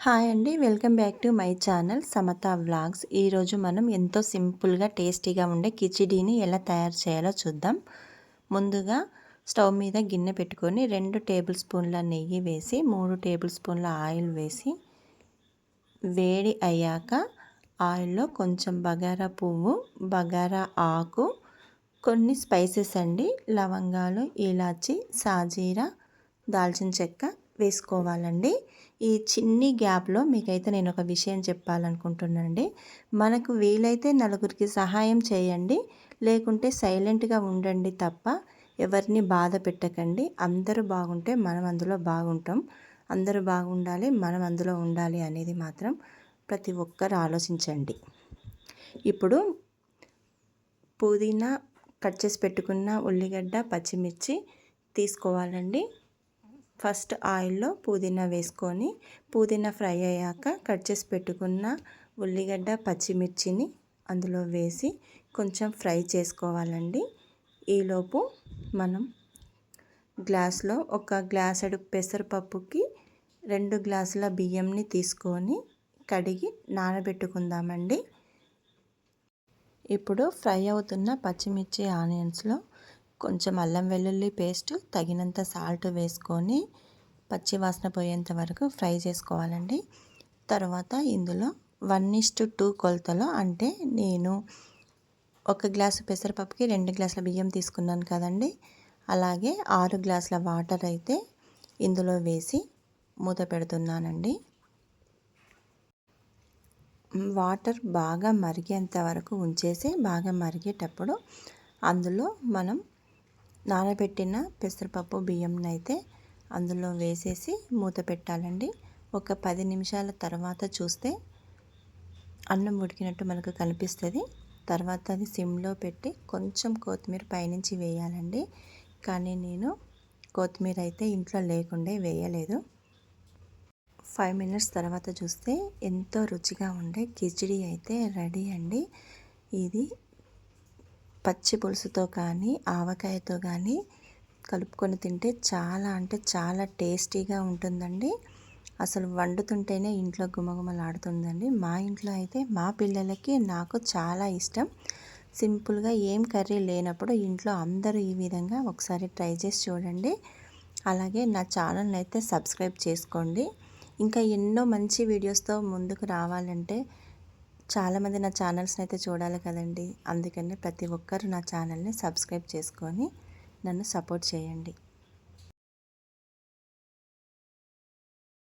Hi అండి. Welcome back to my channel Samatha vlogs. ఈరోజు మనం ఎంతో సింపుల్గా టేస్టీగా ఉండే కిచిడీని ఎలా తయారు చేయాలో చూద్దాం. ముందుగా స్టవ్ మీద గిన్నె పెట్టుకొని రెండు టేబుల్ స్పూన్ల నెయ్యి వేసి మూడు టేబుల్ స్పూన్ల ఆయిల్ వేసి వేడి అయ్యాక ఆయిల్లో కొంచెం బగారా పువ్వు బగారా ఆకు కొన్ని స్పైసెస్ అండి. లవంగాలు ఇలాచి సాజీరా దాల్చిన చెక్క వేసుకోవాలండి. ఈ చిన్ని గ్యాప్లో మీకైతే నేను ఒక విషయం చెప్పాలనుకుంటున్నానండి. మనకు వీలైతే నలుగురికి సహాయం చేయండి. లేకుంటే సైలెంట్గా ఉండండి తప్ప ఎవరిని బాధ పెట్టకండి. అందరూ బాగుంటే మనం అందులో బాగుంటాం. అందరూ బాగుండాలి మనం అందులో ఉండాలి అనేది మాత్రం ప్రతి ఒక్కరు ఆలోచించండి. ఇప్పుడు పుదీనా కట్ చేసి పెట్టుకున్న ఉల్లిగడ్డ పచ్చిమిర్చి తీసుకోవాలండి. ఫస్ట్ ఆయిల్లో పుదీనా వేసుకొని పుదీనా ఫ్రై అయ్యాక కట్ చేసి పెట్టుకున్న ఉల్లిగడ్డ పచ్చిమిర్చిని అందులో వేసి కొంచెం ఫ్రై చేసుకోవాలండి. ఈలోపు మనం గ్లాస్లో ఒక గ్లాసెడు పెసరపప్పుకి రెండు గ్లాసుల బియ్యంని తీసుకొని కడిగి నానబెట్టుకుందామండి. ఇప్పుడు ఫ్రై అవుతున్న పచ్చిమిర్చి ఆనియన్స్లో కొంచెం అల్లం వెల్లుల్లి పేస్ట్ తగినంత సాల్ట్ వేసుకొని పచ్చి వాసన పోయేంత వరకు ఫ్రై చేసుకోవాలండి. తర్వాత ఇందులో వన్ ఇస్టు టూ కొలతలో అంటే నేను ఒక గ్లాసు పెసరపప్పుకి రెండు గ్లాసుల బియ్యం తీసుకున్నాను కదండి. అలాగే ఆరు గ్లాసుల వాటర్ అయితే ఇందులో వేసి మూత పెడుతున్నానండి. వాటర్ బాగా మరిగేంత వరకు ఉంచేసి బాగా మరిగేటప్పుడు అందులో మనం నానబెట్టిన పెసరపప్పు బియ్యంని అయితే అందులో వేసేసి మూత పెట్టాలండి. ఒక పది నిమిషాల తర్వాత చూస్తే అన్నం ఉడికినట్టు మనకు కనిపిస్తుంది. తర్వాత అది సిమ్లో పెట్టి కొంచెం కొత్తిమీర పైనుంచి వేయాలండి. కానీ నేను కొత్తిమీర అయితే ఇంట్లో లేకుండే వేయలేదు. ఫైవ్ మినిట్స్ తర్వాత చూస్తే ఎంతో రుచిగా ఉండే కిచిడి అయితే రెడీ అండి. ఇది పచ్చి పులుసుతో కానీ ఆవకాయతో కానీ కలుపుకొని తింటే చాలా అంటే చాలా టేస్టీగా ఉంటుందండి. అసలు వండుతుంటేనే ఇంట్లో గుమగుమలాడుతుందండి మా ఇంట్లో అయితే మా పిల్లలకి నాకు చాలా ఇష్టం. సింపుల్గా ఏం కర్రీ లేనప్పుడు ఇంట్లో అందరూ ఈ విధంగా ఒకసారి ట్రై చేసి చూడండి. అలాగే నా ఛానల్ని అయితే సబ్స్క్రైబ్ చేసుకోండి. ఇంకా ఎన్నో మంచి వీడియోస్తో ముందుకు రావాలంటే చాలామంది నా ఛానల్స్ని అయితే చూడాలి కదండి. అందుకని ప్రతి ఒక్కరు నా ఛానల్ని సబ్స్క్రైబ్ చేసుకొని నన్ను సపోర్ట్ చేయండి.